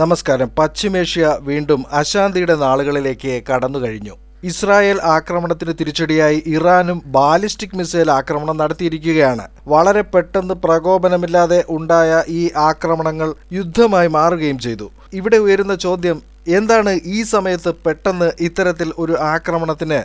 നമസ്കാരം. പശ്ചിമേഷ്യ വീണ്ടും അശാന്തിയുടെ നാളുകളിലേക്ക് കടന്നു കഴിഞ്ഞു ഇസ്രായേൽ ആക്രമണത്തിന് തിരിച്ചടിയായി ഇറാനും ബാലിസ്റ്റിക് മിസൈൽ ആക്രമണം നടത്തിയിരിക്കുകയാണ്. വളരെ പെട്ടെന്ന് പ്രകോപനമില്ലാതെ ഉണ്ടായ ഈ ആക്രമണങ്ങൾ യുദ്ധമായി മാറുകയും ചെയ്തു. ഇവിടെ ഉയരുന്ന ചോദ്യം എന്താണ് ഈ സമയത്ത് പെട്ടെന്ന് ഇത്തരത്തിൽ ഒരു ആക്രമണത്തിന്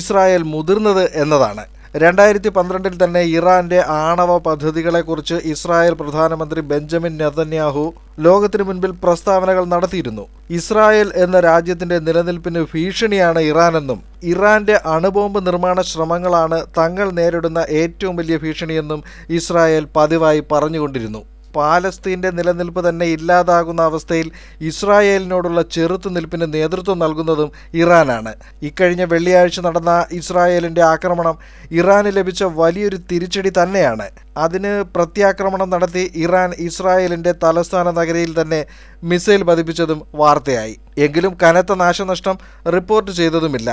ഇസ്രായേൽ മുതിർന്നത് എന്നതാണ്. രണ്ടായിരത്തി പന്ത്രണ്ടിൽ തന്നെ ഇറാന്റെ ആണവ പദ്ധതികളെക്കുറിച്ച് ഇസ്രായേൽ പ്രധാനമന്ത്രി ബെഞ്ചമിൻ നെതന്യാഹു ലോകത്തിനു മുൻപിൽ പ്രസ്താവനകൾ നടത്തിയിരുന്നു. ഇസ്രായേൽ എന്ന രാജ്യത്തിന്റെ നിലനിൽപ്പിന് ഭീഷണിയാണ് ഇറാനെന്നും ഇറാന്റെ അണുബോംബ് നിർമ്മാണ ശ്രമങ്ങളാണ് തങ്ങൾ നേരിടുന്ന ഏറ്റവും വലിയ ഭീഷണിയെന്നും ഇസ്രായേൽ പതിവായി പറഞ്ഞുകൊണ്ടിരുന്നു. പാലസ്തീന്റെ നിലനിൽപ്പ് തന്നെ ഇല്ലാതാകുന്ന അവസ്ഥയിൽ ഇസ്രായേലിനോടുള്ള ചെറുത്തുനിൽപ്പിന് നേതൃത്വം നൽകുന്നതും ഇറാനാണ്. ഇക്കഴിഞ്ഞ വെള്ളിയാഴ്ച നടന്ന ഇസ്രായേലിന്റെ ആക്രമണം ഇറാന് ലഭിച്ച വലിയൊരു തിരിച്ചടി തന്നെയാണ്. അതിന് പ്രത്യാക്രമണം നടത്തി ഇറാൻ ഇസ്രായേലിന്റെ തലസ്ഥാന നഗരിയിൽ തന്നെ മിസൈൽ പതിപ്പിച്ചതും വാർത്തയായി. എങ്കിലും കനത്ത നാശനഷ്ടം റിപ്പോർട്ട് ചെയ്തതുമില്ല.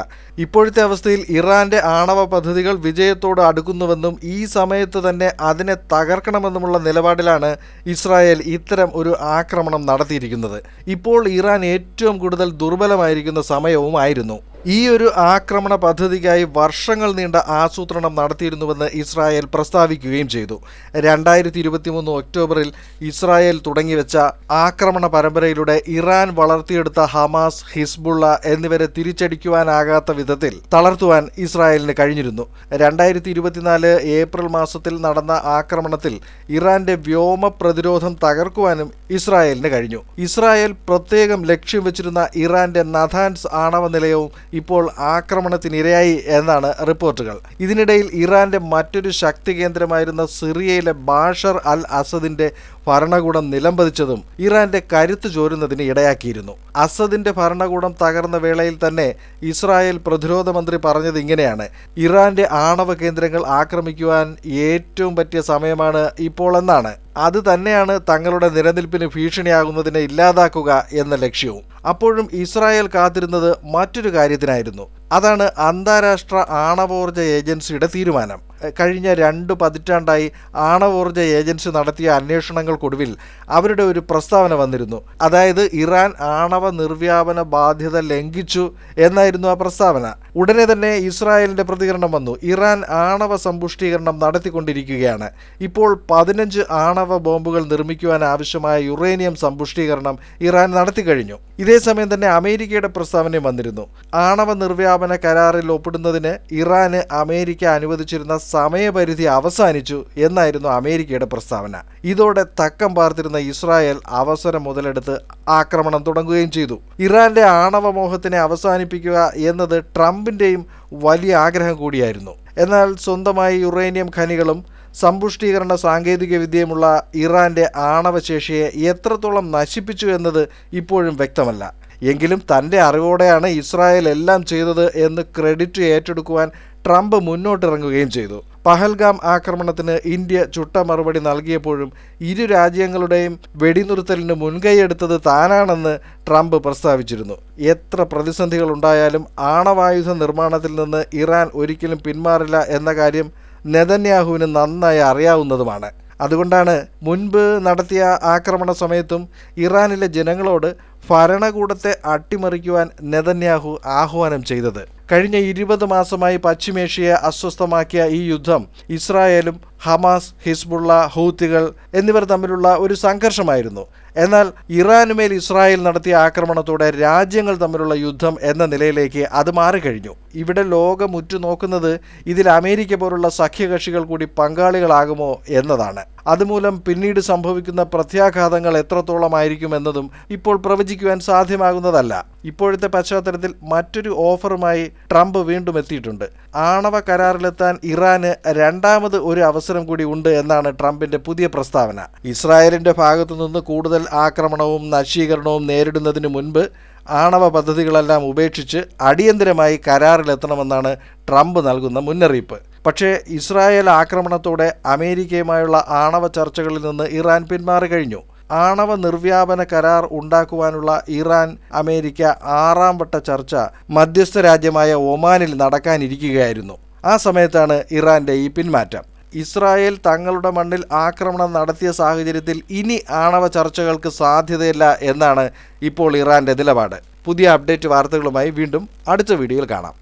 ഇപ്പോഴത്തെ അവസ്ഥയിൽ ഇറാന്റെ ആണവ പദ്ധതികൾ വിജയത്തോട് അടുക്കുന്നുവെന്നും ഈ സമയത്ത് തന്നെ അതിനെ തകർക്കണമെന്നുമുള്ള നിലപാടിലാണ് ഇസ്രായേൽ ഇത്തരം ഒരു ആക്രമണം നടത്തിയിരിക്കുന്നത്. ഇപ്പോൾ ഇറാൻ ഏറ്റവും കൂടുതൽ ദുർബലമായിരിക്കുന്ന സമയവുമായിരുന്നു. ഈ ഒരു ആക്രമണ പദ്ധതിക്കായി വർഷങ്ങൾ നീണ്ട ആസൂത്രണം നടത്തിയിരുന്നുവെന്ന് ഇസ്രായേൽ പ്രസ്താവിക്കുകയും ചെയ്തു. രണ്ടായിരത്തി ഇരുപത്തിമൂന്ന് ഒക്ടോബറിൽ ഇസ്രായേൽ തുടങ്ങിവെച്ച ആക്രമണ പരമ്പരയിലൂടെ ഇറാൻ വളർത്തിയെടുത്ത ഹമാസ് ഹിസ്ബുള്ള എന്നിവരെ തിരിച്ചടിക്കുവാനാകാത്ത വിധത്തിൽ തളർത്തുവാൻ ഇസ്രായേലിന് കഴിഞ്ഞിരുന്നു. രണ്ടായിരത്തി ഇരുപത്തിനാല് ഏപ്രിൽ മാസത്തിൽ നടന്ന ആക്രമണത്തിൽ ഇറാന്റെ വ്യോമ പ്രതിരോധം തകർക്കുവാനും ഇസ്രായേലിന് കഴിഞ്ഞു. ഇസ്രായേൽ പ്രത്യേകം ലക്ഷ്യം വെച്ചിരുന്ന ഇറാന്റെ നഥാൻസ് ആണവ നിലയവും ഇപ്പോൾ ആക്രമണത്തിനിരയായി എന്നാണ് റിപ്പോർട്ടുകൾ. ഇതിനിടയിൽ ഇറാന്റെ മറ്റൊരു ശക്തി കേന്ദ്രമായിരുന്ന സിറിയയിലെ ബാഷർ അൽ അസദിന്റെ ഭരണകൂടം നിലംപതിച്ചതും ഇറാന്റെ കരുത്ത് ചോരുന്നതിന് ഇടയാക്കിയിരുന്നു. അസദിന്റെ ഭരണകൂടം തകർന്ന വേളയിൽ തന്നെ ഇസ്രായേൽ പ്രതിരോധ മന്ത്രി പറഞ്ഞത് ഇങ്ങനെയാണ്. ഇറാന്റെ ആണവ കേന്ദ്രങ്ങൾ ആക്രമിക്കുവാൻ ഏറ്റവും പറ്റിയ സമയമാണ് ഇപ്പോൾ എന്നാണ്. അത് തന്നെയാണ് തങ്ങളുടെ നിലനിൽപ്പിന് ഭീഷണിയാകുന്നതിനെ ഇല്ലാതാക്കുക എന്ന ലക്ഷ്യവും. അപ്പോഴും ഇസ്രായേൽ കാത്തിരുന്നത് മറ്റൊരു കാര്യത്തിനായിരുന്നു. അതാണ് അന്താരാഷ്ട്ര ആണവോർജ ഏജൻസിയുടെ തീരുമാനം. കഴിഞ്ഞ രണ്ട് പതിറ്റാണ്ടായി ആണവോർജ ഏജൻസി നടത്തിയ അന്വേഷണങ്ങൾക്കൊടുവിൽ അവരുടെ ഒരു പ്രസ്താവന വന്നിരുന്നു. അതായത് ഇറാൻ ആണവ നിർവ്യാപന ബാധ്യത ലംഘിച്ചു എന്നായിരുന്നു ആ പ്രസ്താവന. ഉടനെ തന്നെ ഇസ്രായേലിന്റെ പ്രതികരണം വന്നു. ഇറാൻ ആണവ സമ്പുഷ്ടീകരണം നടത്തിക്കൊണ്ടിരിക്കുകയാണ്. ഇപ്പോൾ പതിനഞ്ച് ആണവ ബോംബുകൾ നിർമ്മിക്കുവാൻ ആവശ്യമായ യുറേനിയം സമ്പുഷ്ടീകരണം ഇറാൻ നടത്തിക്കഴിഞ്ഞു. ഇതേസമയം തന്നെ അമേരിക്കയുടെ പ്രസ്താവനയും വന്നിരുന്നു. ആണവ നിർവ്യാപന കരാറിൽ ഒപ്പിടുന്നതിന് ഇറാന് അമേരിക്ക അനുവദിച്ചിരുന്ന സമയപരിധി അവസാനിച്ചു എന്നായിരുന്നു അമേരിക്കയുടെ പ്രസ്താവന. ഇതോടെ തക്കം പാർത്തിരുന്ന ഇസ്രായേൽ അവസരം മുതലെടുത്ത് ആക്രമണം തുടങ്ങുകയും ചെയ്തു. ഇറാന്റെ ആണവമോഹത്തിനെ അവസാനിപ്പിക്കുക എന്നത് ട്രംപിന്റെയും വലിയ ആഗ്രഹം കൂടിയായിരുന്നു. എന്നാൽ സ്വന്തമായി യുറേനിയം ഖനികളും സമ്പുഷ്ടീകരണ സാങ്കേതിക വിദ്യയുമുള്ള ഇറാന്റെ ആണവശേഷിയെ എത്രത്തോളം നശിപ്പിച്ചു എന്നത് ഇപ്പോഴും വ്യക്തമല്ല. എങ്കിലും തന്റെ അറിവോടെയാണ് ഇസ്രായേൽ എല്ലാം ചെയ്തത് എന്ന് ക്രെഡിറ്റ് ഏറ്റെടുക്കുവാൻ ട്രംപ് മുന്നോട്ടിറങ്ങുകയും ചെയ്തു. പഹൽഗാം ആക്രമണത്തിന് ഇന്ത്യ ചുട്ട മറുപടി നൽകിയപ്പോഴും ഇരു രാജ്യങ്ങളുടെയും വെടിനിർത്തലിന് മുൻകൈയെടുത്തത് താനാണെന്ന് ട്രംപ് പ്രസ്താവിച്ചിരുന്നു. എത്ര പ്രതിസന്ധികൾ ഉണ്ടായാലും ആണവായുധ നിർമ്മാണത്തിൽ നിന്ന് ഇറാൻ ഒരിക്കലും പിന്മാറില്ല എന്ന കാര്യം നെതന്യാഹുവിന് നന്നായി അറിയാവുന്നതുമാണ്. അതുകൊണ്ടാണ് മുൻപ് നടത്തിയ ആക്രമണ സമയത്തും ഇറാനിലെ ജനങ്ങളോട് ഭരണകൂടത്തെ അട്ടിമറിക്കുവാൻ നെതന്യാഹു ആഹ്വാനം ചെയ്തത്. കഴിഞ്ഞ ഇരുപത് മാസമായി പശ്ചിമേഷ്യയെ അസ്വസ്ഥമാക്കിയ ഈ യുദ്ധം ഇസ്രായേലും ഹമാസ് ഹിസ്ബുള്ള ഹൂത്തികൾ എന്നിവർ തമ്മിലുള്ള ഒരു സംഘർഷമായിരുന്നു. എന്നാൽ ഇറാനുമേൽ ഇസ്രായേൽ നടത്തിയ ആക്രമണത്തോടെ രാജ്യങ്ങൾ തമ്മിലുള്ള യുദ്ധം എന്ന നിലയിലേക്ക് അത് മാറിക്കഴിഞ്ഞു. ഇവിടെ ലോകം ഉറ്റുനോക്കുന്നത് ഇതിൽ അമേരിക്ക പോലുള്ള സഖ്യകക്ഷികൾ കൂടി പങ്കാളികളാകുമോ എന്നതാണ്. അതുമൂലം പിന്നീട് സംഭവിക്കുന്ന പ്രത്യാഘാതങ്ങൾ എത്രത്തോളമായിരിക്കുമെന്നതും ഇപ്പോൾ പ്രവചിക്കുവാൻ സാധ്യമാകുന്നതല്ല. ഇപ്പോഴത്തെ പശ്ചാത്തലത്തിൽ മറ്റൊരു ഓഫറുമായി ട്രംപ് വീണ്ടും എത്തിയിട്ടുണ്ട്. ആണവ കരാറിലെത്താൻ ഇറാന് രണ്ടാമത് ഒരു അവസരം കൂടി ഉണ്ട് എന്നാണ് ട്രംപിന്റെ പുതിയ പ്രസ്താവന. ഇസ്രായേലിന്റെ ഭാഗത്തുനിന്ന് കൂടുതൽ ആക്രമണവും നശീകരണവും നേരിടുന്നതിന് മുൻപ് ആണവ പദ്ധതികളെല്ലാം ഉപേക്ഷിച്ച് അടിയന്തരമായി കരാറിലെത്തണമെന്നാണ് ട്രംപ് നൽകുന്ന മുന്നറിയിപ്പ്. പക്ഷേ ഇസ്രായേൽ ആക്രമണത്തോടെ അമേരിക്കയുമായുള്ള ആണവ ചർച്ചകളിൽ നിന്ന് ഇറാൻ പിന്മാറി കഴിഞ്ഞു. ആണവ നിർവ്യാപന കരാർ ഉണ്ടാക്കുവാനുള്ള ഇറാൻ അമേരിക്ക ആറാം വട്ട ചർച്ച മധ്യസ്ഥ രാജ്യമായ ഒമാനിൽ നടക്കാനിരിക്കുകയായിരുന്നു. ആ സമയത്താണ് ഇറാന്റെ ഈ പിന്മാറ്റം. ഇസ്രായേൽ തങ്ങളുടെ മണ്ണിൽ ആക്രമണം നടത്തിയ സാഹചര്യത്തിൽ ഇനി ആണവ ചർച്ചകൾക്ക് സാധ്യതയില്ല എന്നാണ് ഇപ്പോൾ ഇറാന്റെ നിലപാട്. പുതിയ അപ്ഡേറ്റ് വാർത്തകളുമായി വീണ്ടും അടുത്ത വീഡിയോയിൽ കാണാം.